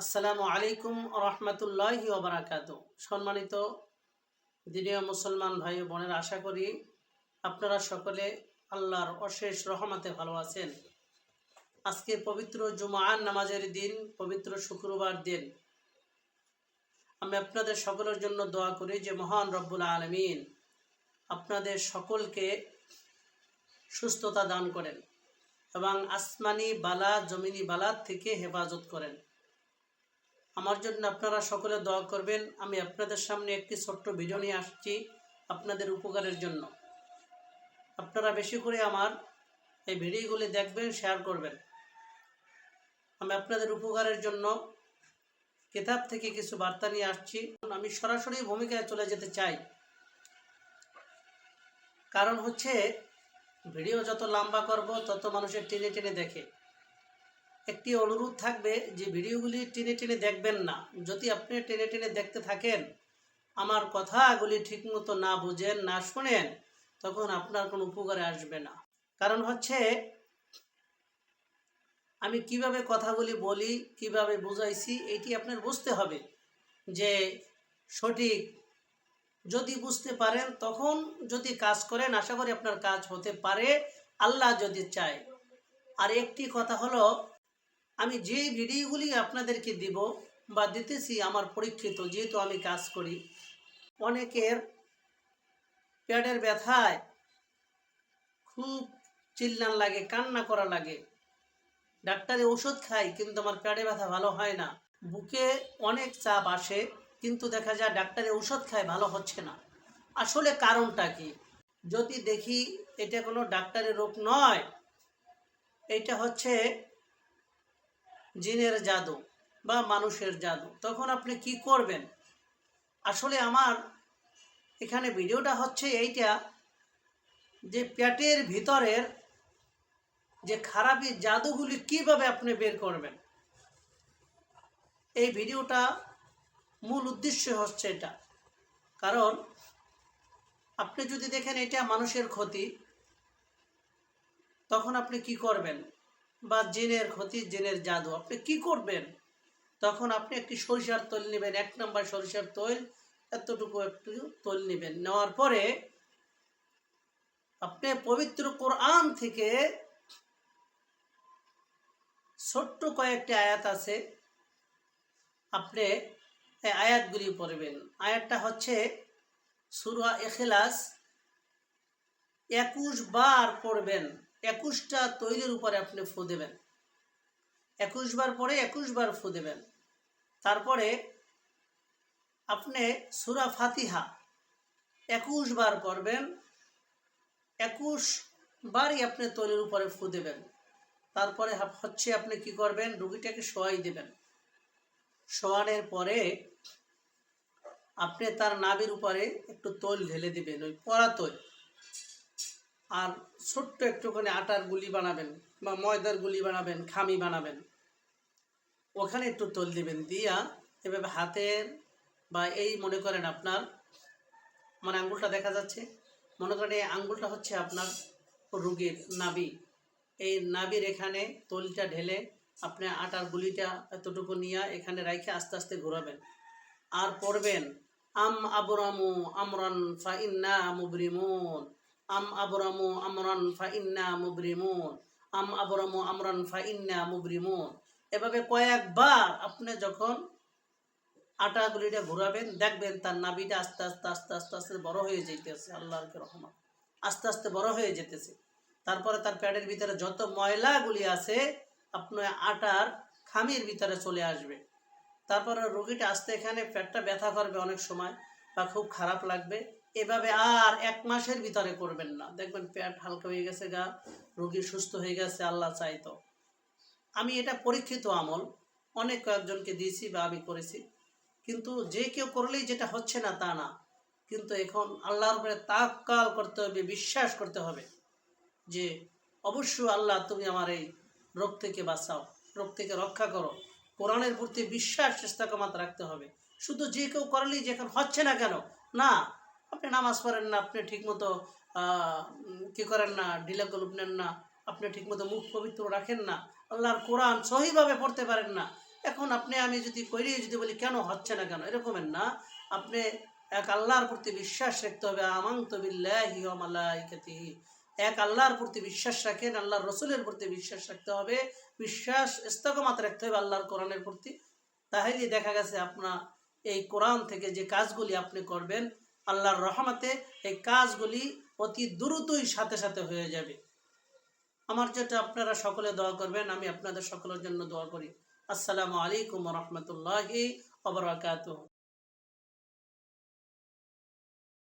আসসালামু আলাইকুম রহমতুল্লাহ ওবরাকাত। সম্মানিত দিনীয় মুসলমান ভাই বোনের, আশা করি আপনারা সকলে আল্লাহর অশেষ রহমাতে ভালো আছেন। আজকে পবিত্র জুমাআন নামাজের দিন, পবিত্র শুক্রবার দিন। আমি আপনাদের সকলের জন্য দোয়া করি যে মহান রব্বুল আলমিন আপনাদের সকলকে সুস্থতা দান করেন এবং আসমানি বালা, জমিনি বালার থেকে হেফাজত করেন। আমার জন্য আপনারা সকলে দোয়া করবেন। আমি আপনাদের সামনে একটি ছোট্ট ভিডিও নিয়ে আসছি আপনাদের উপকারের জন্য। আপনারা বেশি করে আমার এই ভিডিওগুলি দেখবেন শেয়ার করবেন। আমি আপনাদের উপকারের জন্য কেতাব থেকে কিছু বার্তা নিয়ে আসছি। আমি সরাসরি ভূমিকায় চলে যেতে চাই। কারণ হচ্ছে, ভিডিও যত লম্বা করব, তত মানুষের টেনে টেনে দেখে। একটি অনুরোধ থাকবে যে ভিডিওগুলি টেনে টেনে দেখবেন না। যদি আপনি টেনে টেনে দেখতে থাকেন, আমার কথাগুলি ঠিকমতো না বুঝেন, না শোনেন, তখন আপনার কোনো উপকারে আসবে না। কারণ হচ্ছে, আমি কীভাবে কথাগুলি বলি, কীভাবে বুঝাইছি, এটি আপনার বুঝতে হবে যে সঠিক। যদি বুঝতে পারেন, তখন যদি কাজ করেন, আশা করি আপনার কাজ হতে পারে, আল্লাহ যদি চায়। আর একটি কথা হলো আমি যে ভিডিওগুলি আপনাদেরকে দিব বা দিতেছি আমার পরীক্ষিত, যেহেতু আমি কাজ করি, অনেকের পেটের ব্যথায় খুব চিল্লান লাগে, কান্না করা লাগে। ডাক্তারে ওষুধ খাই, কিন্তু আমার পেটে ব্যথা ভালো হয় না। বুকে অনেক চাপ আসে, কিন্তু দেখা যায় ডাক্তারে ওষুধ খায় ভালো হচ্ছে না। আসলে কারণটা কি? যদি দেখি এটা কোনো ডাক্তারের রোগ নয়, এটা হচ্ছে জিনের জাদু বা মানুষের জাদু। তখন আপনি কি করবেন? আসলে আমার এখানে ভিডিওটা হচ্ছে এইটা যে পেটের ভিতরের যে খারাপি জাদুগুলি কীভাবে আপনি বের করবেন। এই ভিডিওটা মূল উদ্দেশ্য হচ্ছে এটা। কারণ আপনি যদি দেখেন এটা মানুষের ক্ষতি, তখন আপনি কি করবেন? বা জেনের ক্ষতি, জেনের জাদু। আপনি কি করবেন? তখন আপনি একটি সরিষার তৈল নেবেন, এক নম্বর সরিষার তৈল, এতটুকু একটু তৈল নেবেন। নেওয়ার পরে আপনি পবিত্র কোরআন থেকে ছোট্ট কয়েকটি আয়াত আছে, আপনি আয়াতগুলি পড়বেন। আয়াতটা হচ্ছে সুরা এখলাস একুশ বার পড়বেন। একুশটা তৈলের উপরে আপনি ফু দেবেন। একুশ বার পরে একুশ বার ফু দেবেন। তারপরে আপনি সুরা ফাতিহা একুশ বার পড়বেন। একুশ বারই আপনি তৈলের উপরে ফু দেবেন। তারপরে হচ্ছে আপনি কি করবেন? রুগীটাকে শোয়াই দেবেন। শোয়ানোর পরে আপনি তার নাবির উপরে একটু তৈল ঢেলে দিবেন, ওই পরা তৈল। আর ছোট্ট একটুখানি আটার গুলি বানাবেন বা ময়দার গুলি বানাবেন, খামি বানাবেন। ওখানে একটু তৈল দিবেন, দিয়া এভাবে হাতের বা এই মনে করেন আপনার মানে আঙ্গুলটা দেখা যাচ্ছে, মনে করেন এই আঙ্গুলটা হচ্ছে আপনার রুগীর নাবি এই নাবির এখানে তলিটা ঢেলে আপনি আটার গুলিটা এতটুকু নিয়ে এখানে রাইখে আস্তে আস্তে ঘোরাবেন। আর পড়বেন, আম আবরামু আমরান ফা ইন্না মুবরিমুন। আম আবরামু আমরান ফা ইন্না মুবরিমুন আম আবরামু আমরান ফা ইন্না মুবরিমুন এভাবে কয়েকবার আপনি যখন আটা গুলিটা ঘোরাবেন, দেখবেন তার নাবিটা আস্তে আস্তে আস্তে আস্তে আস্তে বড় হয়ে যেতেছে আল্লাহর রহমান আস্তে আস্তে বড় হয়ে যেতেছে। তারপরে তার প্যাডের ভিতরে যত ময়লাগুলি আছে আপনার আটার খামির ভিতরে চলে আসবে। তারপরে রোগীটা আসতে, এখানে পেটটা ব্যথা করবে অনেক সময় বা খুব খারাপ লাগবে। এভাবে আর এক মাসের ভিতরে করবেন না। দেখবেন পেট হালকা হয়ে গেছে গা, রোগী সুস্থ হয়ে গেছে, আল্লাহ চাইতো আমি এটা পরীক্ষিত আমল, অনেক কয়েকজনকে দিয়েছি বা আমি করেছি। কিন্তু যে কেউ করলেই যেটা হচ্ছে না তা না। কিন্তু এখন আল্লাহর উপরে তাকাল করতে হবে, বিশ্বাস করতে হবে যে অবশ্যই আল্লাহ তুমি আমার এই রোগ থেকে বাঁচাও, রোগ থেকে রক্ষা করো। কোরআনের প্রতি বিশ্বাস, চেষ্টা কমাত রাখতে হবে। শুধু যে কেউ করলেই যেখানে হচ্ছে না কেন? না আপনি নামাজ পড়েন না, আপনি ঠিকমতো কি করেন না ঢিলা গলুপ নেন না, আপনি ঠিকমতো মুখ পবিত্র রাখেন না, আল্লাহর কোরআন সহিভাবে পড়তে পারেন না। এখন আপনি, আমি যদি করি, যদি বলি কেন হচ্ছে না কেন, এরকমের না। আপনি এক আল্লাহর প্রতি বিশ্বাস রাখতে হবে আমাং তবিল্লাহি এক আল্লাহর প্রতি বিশ্বাস রাখেন, আল্লাহর রসুলের প্রতি বিশ্বাস রাখতে হবে, বিশ্বাস ইস্তকমাত রাখতে হবে আল্লাহর কোরআনের প্রতি। তাহলে দেখা গেছে, আপনার এই কোরআন থেকে যে কাজগুলি আপনি করবেন আল্লাহর রহমতে এই কাজগুলি অতি দ্রুতই সাথে সাথে হয়ে যাবে। আমার যেটা আপনারা সকলে দোয়া করবেন, আমি আপনাদের সকলের জন্য দোয়া করি। আসসালামু আলাইকুম রহমতুল্লাহি ওবরাকাতুহ